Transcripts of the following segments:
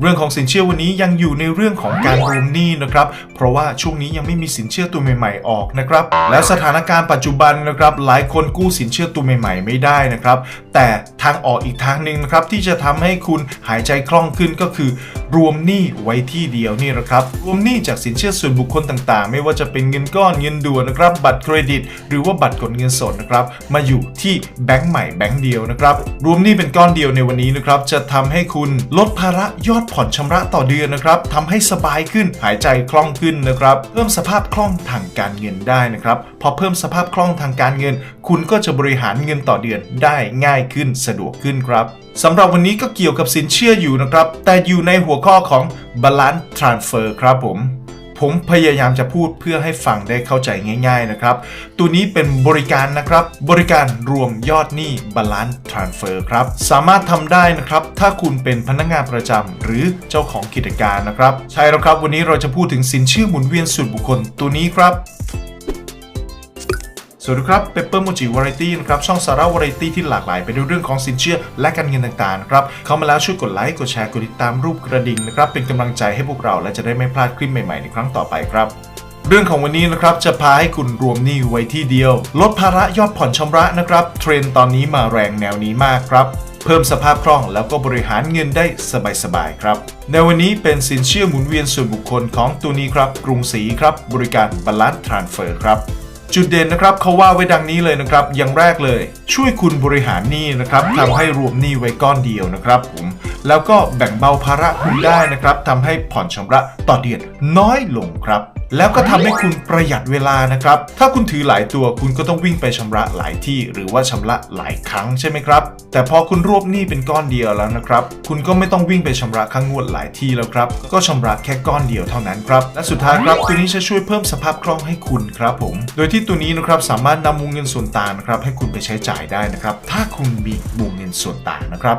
เรื่องของสินเชื่อวันนี้ยังอยู่ในเรื่องของการรวมหนี้นะครับ เพราะว่าช่วงนี้ยังไม่มีสินเชื่อตัวใหม่ๆออกนะครับ และสถานการณ์ปัจจุบันนะครับหลายคนกู้สินเชื่อตัวใหม่ๆ ไม่ได้นะครับ แต่ทางออกอีกทางหนึ่งนะครับที่จะทำให้คุณหายใจคล่องขึ้นก็คือ รวมหนี้ไว้ที่เดียวนี่นะครับ รวมหนี้จากสินเชื่อส่วนบุคคลต่างๆ ไม่ว่าจะเป็นเงินก้อนเงินด่วนนะครับ บัตรเครดิต หรือว่าบัตรกดเงินสดนะครับ มาอยู่ที่แบงก์ใหม่แบงก์เดียวนะครับ รวมหนี้เป็นก้อนเดียวในวันนี้นะครับ จะทำให้คุณลดภาระยอดผ่อนชำระต่อเดือนนะครับทำให้สบายขึ้น หายใจคล่องขึ้นนะครับ เพิ่มสภาพคล่องทางการเงินได้นะครับ พอเพิ่มสภาพคล่องทางการเงิน คุณก็จะบริหารเงินต่อเดือนได้ง่ายขึ้นสะดวกขึ้นครับสำหรับวันนี้ก็เกี่ยวกับสินเชื่ออยู่นะครับ แต่อยู่ในหัวข้อของ balance transfer ครับผม ผมพยายามจะพูดเพื่อให้ฟังได้เข้าใจง่าย ๆนะครับ ตัวนี้เป็นบริการนะครับ บริการรวมยอดหนี้ balance transfer ครับ สามารถทำได้นะครับ ถ้าคุณเป็นพนักงานประจำหรือเจ้าของกิจการนะครับ ใช่แล้วครับ วันนี้เราจะพูดถึงสินเชื่อหมุนเวียนส่วนบุคคลตัวนี้ครับ วัสดีครับเปเปอร์มูจิวาไรตี้นะครับช่องสาระวาไรตี้ที่หลากหลายไปด้วยเรื่องของสินเชื่อและการเงินต่างๆนะครับเข้ามาแล้วช่วยกดไลค์กดแชร์กดติดตามรูปกระดิ่งนะครับเป็นกำลังใจให้พวกเราและจะได้ไม่พลาดคลิปใหม่ๆในครั้งต่อไปครับเรื่องของวันนี้นะครับจะพาให้คุณรวมหนี้ไว้ที่เดียว ลดภาระยอดผ่อนชำระนะครับ เทรนตอนนี้มาแรงแนวนี้มากครับ เพิ่มสภาพคล่องแล้วก็บริหารเงินได้สบายๆครับ ในวันนี้เป็นสินเชื่อหมุนเวียนส่วนบุคคลของตัวนี้ครับ กรุงศรีครับ บริการ Balance Transfer ครับ จุดเด่นนะครับเขาว่าไว้ดังนี้เลยนะครับ อย่างแรกเลย ช่วยคุณบริหารหนี้นะครับทำให้รวมหนี้ไว้ก้อนเดียวนะครับผมแล้วก็แบ่งเบาภาระคุณได้นะครับทำให้ผ่อนชำระต่อเดือนน้อยลงครับ แล้วก็ทำให้คุณประหยัดเวลานะครับ ถ้าคุณถือหลายตัวคุณก็ต้องวิ่งไปชำระหลายที่ หรือว่าชำระหลายครั้งใช่ไหมครับ แต่พอคุณรวบหนี้เป็นก้อนเดียวแล้วนะครับ คุณก็ไม่ต้องวิ่งไปชำระค่างวดหลายที่แล้วครับ ก็ชำระแค่ก้อนเดียวเท่านั้นครับ และสุดท้ายครับตัวนี้จะช่วยเพิ่มสภาพคล่องให้คุณครับผม โดยที่ตัวนี้นะครับสามารถนำวงเงินส่วนต่างนะครับให้คุณไปใช้จ่ายได้นะครับ ถ้าคุณมีวงเงินส่วนต่างนะครับ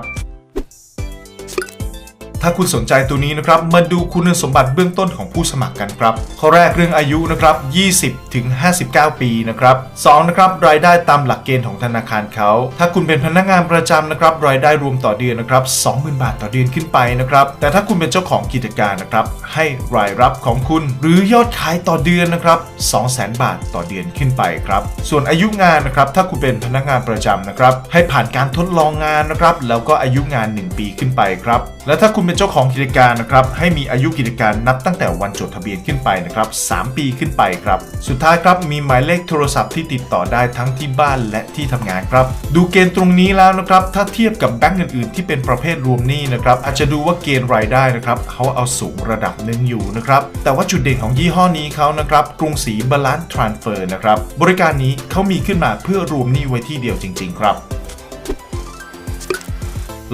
ถ้าคุณสนใจตัวนี้นะครับ มาดูคุณสมบัติเบื้องต้นของผู้สมัครกันครับ ข้อแรกเรื่องอายุนะครับ 20 ถึง 59 ปีนะครับ2นะครับ รายได้ตามหลักเกณฑ์ของธนาคารเขา ถ้าคุณเป็นพนักงานประจำนะครับ รายได้รวมต่อเดือนนะครับ 20,000 บาทต่อเดือนขึ้นไปนะครับ แต่ถ้าคุณเป็นเจ้าของกิจการนะครับ ให้รายรับของคุณ หรือยอดขายต่อเดือนนะครับ 200,000 บาทต่อเดือนขึ้นไปครับ ส่วนอายุงานนะครับ ถ้าคุณเป็นพนักงานประจำนะครับ ให้ผ่านการทดลองงานนะครับ แล้วก็อายุงาน 1 ปีขึ้นไปครับ และถ้าคุณเป็นเจ้าของกิจการนะครับให้มีอายุกิจการนับตั้งแต่วันจดทะเบียนขึ้นไปนะครับ3ปีขึ้นไปครับ สุดท้ายครับมีหมายเลขโทรศัพท์ที่ติดต่อได้ทั้งที่บ้านและที่ทำงานครับ ดูเกณฑ์ตรงนี้แล้วนะครับถ้าเทียบกับแบงก์อื่นๆ ที่เป็นประเภทรวมหนี้นะครับอาจจะดูว่าเกณฑ์รายได้นะครับเขาเอาสูงระดับหนึ่งอยู่นะครับแต่ว่าจุดเด่นของยี่ห้อนี้เขานะครับกรุงศรีบาลานซ์ทรานสเฟอร์นะครับบริการนี้เขามีขึ้นมาเพื่อรวมหนี้ไว้ที่เดียวจริง ๆ ครับ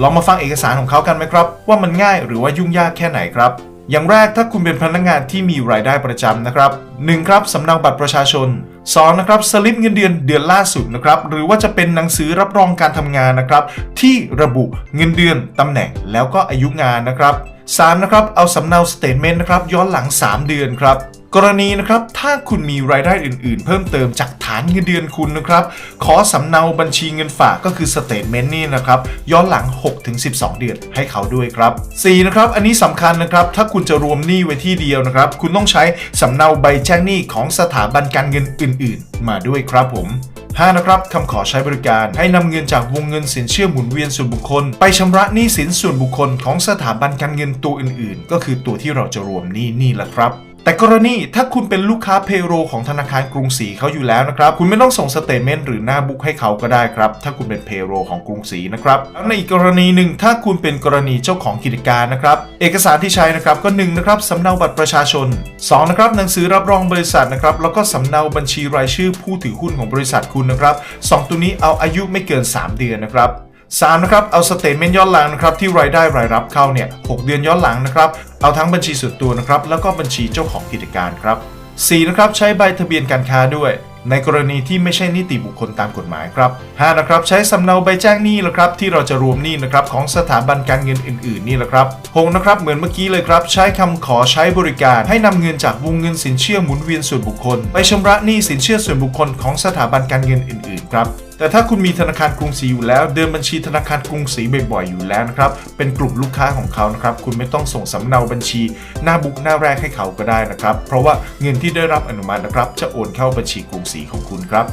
ลองมาฟังเอกสารของเขากันไหมครับ ว่ามันง่ายหรือว่ายุ่งยากแค่ไหนครับ อย่างแรกถ้าคุณเป็นพนักงานที่มีรายได้ประจำนะครับ 1. ครับสำเนาบัตรประชาชน 2. นะครับสลิปเงินเดือนเดือนล่าสุดนะครับหรือว่าจะเป็นหนังสือรับรองการทำงานนะครับ ที่ระบุเงินเดือนตำแหน่งแล้วก็อายุงานนะครับ 3. นะครับเอาสำเนาสเตทเมนต์นะครับย้อนหลัง 3 เดือนครับ กรณีนะครับ ถ้าคุณมีรายได้อื่น ๆ เพิ่มเติมจากฐานเงินเดือนคุณนะครับ ขอสำเนาบัญชีเงินฝากก็คือสเตทเมนต์นี่นะครับ ย้อนหลัง 6-12 เดือนให้เขาด้วยครับ 4. นะครับ อันนี้สำคัญนะครับ ถ้าคุณจะรวมหนี้ไว้ที่เดียวนะครับ คุณต้องใช้สำเนาใบแจ้งหนี้ของสถาบันการเงินอื่น ๆ มาด้วยครับผม 5 นะครับคำขอใช้บริการให้นำเงินจากวงเงินสินเชื่อหมุนเวียนส่วนบุคคล ไปชำระหนี้สินส่วนบุคคลของสถาบันการเงินตัวอื่น ๆ ก็คือตัวที่เราจะรวมหนี้นี่แหละครับ แต่กรณีถ้าคุณเป็นลูกค้าเพโรของธนาคารกรุงศรีเขาอยู่แล้วนะครับ คุณไม่ต้องส่งสเตทเมนต์หรือหน้าบุ๊กให้เขาก็ได้ครับ ถ้าคุณเป็นเพโรของกรุงศรีนะครับแล้วในอีกกรณีหนึ่งถ้าคุณเป็นกรณีเจ้าของกิจการนะครับ เอกสารที่ใช้นะครับก็1นะครับสำเนาบัตรประชาชน2นะครับหนังสือรับรองบริษัทนะครับแล้วก็สำเนาบัญชีรายชื่อผู้ถือหุ้นของบริษัทคุณนะครับสองตัวนี้เอาอายุไม่เกิน 3 เดือนนะครับ 3นะครับเอาสเตทเมนต์ย้อนหลังนะครับที่รายได้รายรับเข้าเนี่ย6เดือนย้อนหลังนะครับเอาทั้งบัญชีส่วนตัวนะครับแล้วก็บัญชีเจ้าของกิจการครับ4นะครับใช้ใบทะเบียนการค้าด้วย ในกรณีที่ไม่ใช่นิติบุคคลตามกฎหมายครับ5นะครับใช้สำเนาใบแจ้งหนี้นะครับที่เราจะรวมหนี้นะครับของสถาบันการเงินอื่น ๆนี่แหละครับ6นะครับเหมือนเมื่อกี้เลยครับใช้คำขอใช้บริการให้นำเงินจากวงเงินสินเชื่อหมุนเวียนส่วนบุคคล ไปชำระหนี้สินเชื่อส่วนบุคคลของสถาบันการเงินอื่น ๆ ครับ แต่ถ้าคุณมีธนาคารกรุงศรีอยู่แล้ว เดินบัญชีธนาคารกรุงศรีบ่อยๆอยู่แล้วนะครับเป็นกลุ่มลูกค้าของเขานะครับคุณไม่ต้องส่งสำเนาบัญชี หน้าบุ๊กหน้าแรกให้เขาก็ได้นะครับ เพราะว่าเงินที่ได้รับอนุมัตินะครับจะโอนเข้าบัญชีกรุงศรีของคุณครับ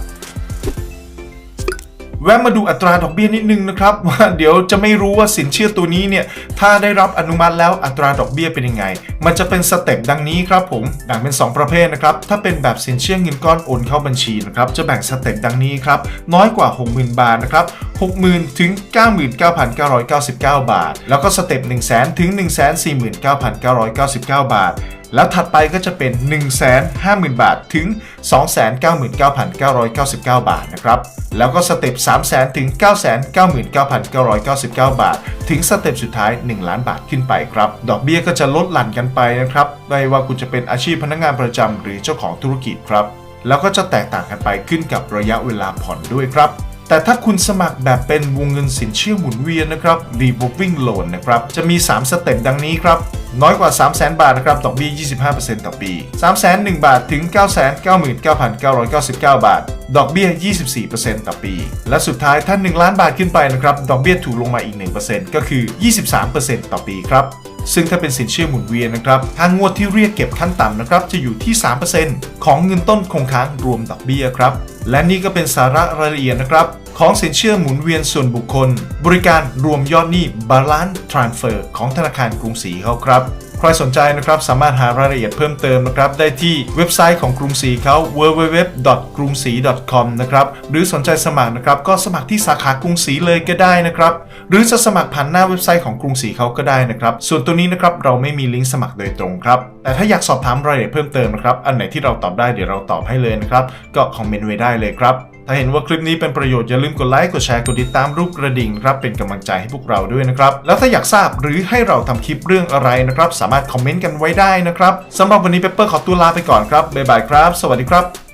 แวะมาดูอัตราดอกเบี้ยนิดนึงนะครับว่าเดี๋ยวจะไม่รู้ว่าสินเชื่อตัวนี้เนี่ยถ้าได้รับอนุมัติแล้วอัตราดอกเบี้ยเป็นยังไง มันจะเป็นสเต็ปดังนี้ครับผมแบ่งเป็น 2 ประเภทนะครับถ้าเป็นแบบสินเชื่อเงินก้อนโอนเข้าบัญชีนะครับจะแบ่งสเต็ปดังนี้ครับน้อยกว่า 60,000 บาทนะครับ60,000 ถึง 99,999 บาท แล้วก็สเต็ป100,000 ถึง 149,999 บาท แล้วถัดไปก็จะเป็น 150,000 บาทถึง 299,999 บาทนะครับ แล้วก็สเต็ป 300,000 ถึง 999,999 บาท ถึงสเต็ปสุดท้าย 1 ล้านบาทขึ้นไปครับ ดอกเบี้ยก็จะลดหลั่นกันไปนะครับ ไม่ว่าคุณจะเป็นอาชีพพนักงานประจำหรือเจ้าของธุรกิจครับ แล้วก็จะแตกต่างกันไปขึ้นกับระยะเวลาผ่อนด้วยครับแต่ถ้าคุณสมัครแบบเป็นวงเงินสินเชื่อหมุนเวียนนะครับ revolving loan นะครับ จะมี 3 สเต็ปดังนี้ครับ น้อยกว่า 300,000 บาทนะครับดอกเบี้ย 25%ต่อปี 301,000บาทถึง 999,999 บาท ดอกเบี้ย 24%ต่อปี และสุดท้ายถ้า 1 ล้านบาทขึ้นไปนะครับ ดอกเบี้ยถูกลงมาอีก 1%ก็คือ 23%ต่อปีครับซึ่งถ้าเป็นสินเชื่อหมุนเวียนนะครับทางงวดที่เรียกเก็บขั้นต่ำนะครับ จะอยู่ที่ 3%ของเงินต้นคงค้างรวมดอกเบี้ยครับ และนี่ก็เป็นสาระรายละเอียดนะครับ ของสินเชื่อหมุนเวียนส่วนบุคคล บริการรวมยอดหนี้ Balance Transfer ของธนาคารกรุงศรีเขาครับใครสนใจนะครับสามารถหารายละเอียดเพิ่มเติมนะครับได้ที่เว็บไซต์ของกรุงศรีเขา www.grungsi.com นะครับหรือสนใจสมัครนะครับก็สมัครที่สาขากรุงศรีเลยก็ได้นะครับหรือจะสมัครผ่านหน้าเว็บไซต์ของกรุงศรีเขาก็ได้นะครับส่วนตัวนี้นะครับเราไม่มีลิงก์สมัครโดยตรงครับแต่ถ้าอยากสอบถามรายละเอียดเพิ่มเติมนะครับอันไหนที่เราตอบได้เดี๋ยวเราตอบให้เลยนะครับก็คอมเมนต์ไว้ได้เลยครับ ถ้าเห็นว่าคลิปนี้เป็นประโยชน์อย่าลืมกดไลค์กดแชร์กดติดตามรูปกระดิ่งครับเป็นกำลังใจให้พวกเราด้วยนะครับ แล้วถ้าอยากทราบหรือให้เราทำคลิปเรื่องอะไรนะครับ สามารถคอมเมนต์กันไว้ได้นะครับสำหรับวันนี้เปเปอร์ขอตัวลาไปก่อนครับบ๊ายบายครับ สวัสดีครับ